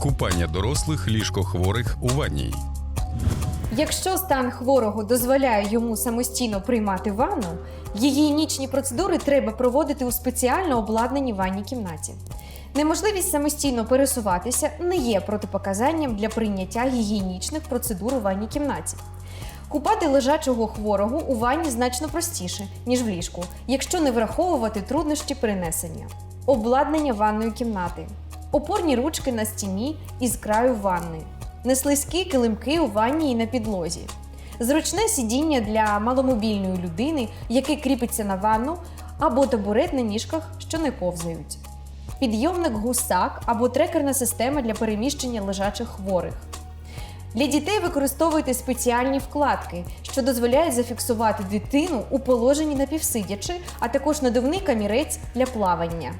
Купання дорослих ліжкохворих у ванній. Якщо стан хворого дозволяє йому самостійно приймати ванну, гігієнічні процедури треба проводити у спеціально обладнаній ванній кімнаті. Неможливість самостійно пересуватися не є протипоказанням для прийняття гігієнічних процедур у ванній кімнаті. Купати лежачого хворого у ванні значно простіше, ніж в ліжку, якщо не враховувати труднощі перенесення. Обладнання ванної кімнати. Опорні ручки на стіні із краю ванни. Неслизькі килимки у ванні і на підлозі. Зручне сидіння для маломобільної людини, яке кріпиться на ванну, або табурет на ніжках, що не ковзають. Підйомник гусак або трекерна система для переміщення лежачих хворих. Для дітей використовуйте спеціальні вкладки, що дозволяють зафіксувати дитину у положенні напівсидячи, а також надувний камірець для плавання.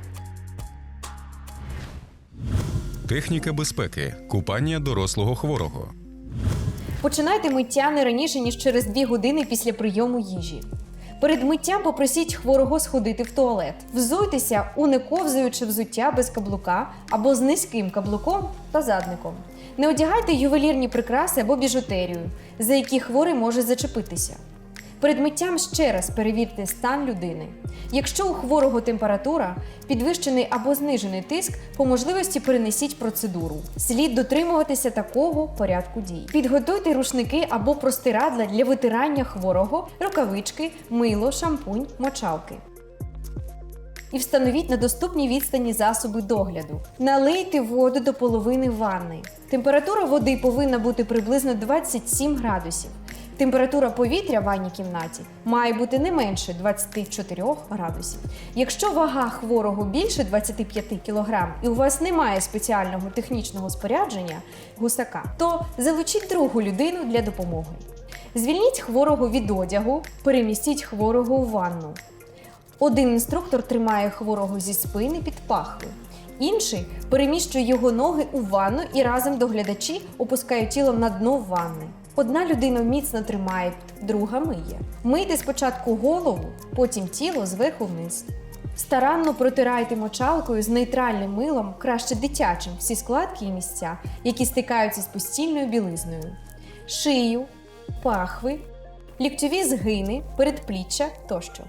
Техніка безпеки. Купання дорослого хворого. Починайте миття не раніше, ніж через 2 години після прийому їжі. Перед миттям попросіть хворого сходити в туалет. Взуйтеся у нековзаюче взуття без каблука або з низьким каблуком та задником. Не одягайте ювелірні прикраси або біжутерію, за які хворий може зачепитися. Перед миттям ще раз перевірте стан людини. Якщо у хворого температура, підвищений або знижений тиск, по можливості перенесіть процедуру. Слід дотримуватися такого порядку дій. Підготуйте рушники або простирадла для витирання хворого, рукавички, мило, шампунь, мочалки. І встановіть на доступній відстані засоби догляду. Налийте воду до половини ванни. Температура води повинна бути приблизно 27 градусів. Температура повітря в ванній кімнаті має бути не менше 24 градусів. Якщо вага хворого більше 25 кг і у вас немає спеціального технічного спорядження гусака, то залучіть другу людину для допомоги. Звільніть хворого від одягу, перемістіть хворого у ванну. Один інструктор тримає хворого зі спини під пахви. Інший переміщує його ноги у ванну і разом доглядачі опускають тіло на дно ванни. Одна людина міцно тримає, друга миє. Мийте спочатку голову, потім тіло зверху вниз. Старанно протирайте мочалкою з нейтральним милом, краще дитячим, всі складки і місця, які стикаються з постільною білизною, шию, пахви, ліктьові згини, передпліччя тощо.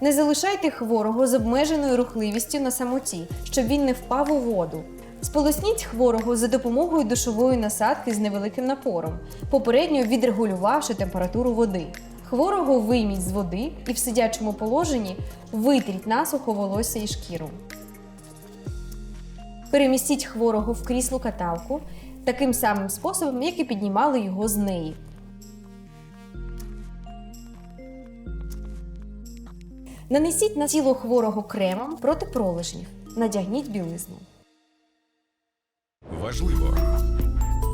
Не залишайте хворого з обмеженою рухливістю на самоті, щоб він не впав у воду. Сполосніть хворого за допомогою душової насадки з невеликим напором, попередньо відрегулювавши температуру води. Хворого вийміть з води і в сидячому положенні витріть насухо волосся і шкіру. Перемістіть хворого в крісло каталку таким самим способом, як і піднімали його з неї. Нанесіть на тіло хворого кремом проти пролежнів. Надягніть білизну. Важливо.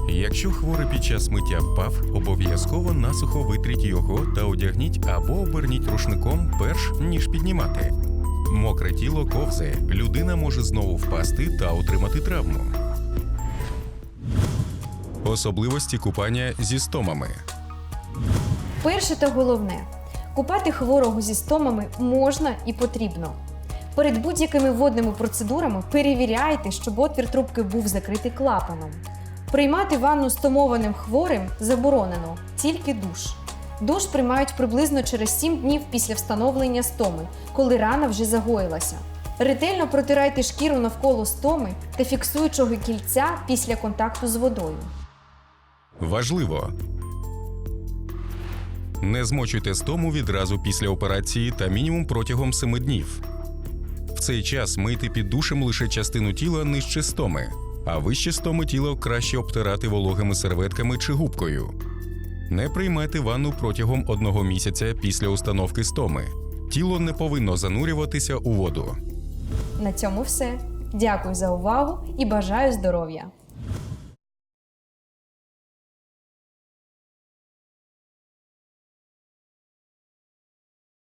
Якщо хворий під час миття впав, обов'язково насухо витріть його та одягніть або оберніть рушником перш ніж піднімати. Мокре тіло ковзає, людина може знову впасти та отримати травму. Особливості купання зі стомами. Перше та головне купати хворого зі стомами можна і потрібно. Перед будь-якими водними процедурами перевіряйте, щоб отвір трубки був закритий клапаном. Приймати ванну стомованим хворим заборонено, тільки душ. Душ приймають приблизно через 7 днів після встановлення стоми, коли рана вже загоїлася. Ретельно протирайте шкіру навколо стоми та фіксуючого кільця після контакту з водою. Важливо. Не змочуйте стому відразу після операції та мінімум протягом 7 днів. Цей час мити під душем лише частину тіла нижче стоми, а вище стоми тіло краще обтирати вологими серветками чи губкою. Не приймайте ванну протягом одного місяця після установки стоми. Тіло не повинно занурюватися у воду. На цьому все. Дякую за увагу і бажаю здоров'я!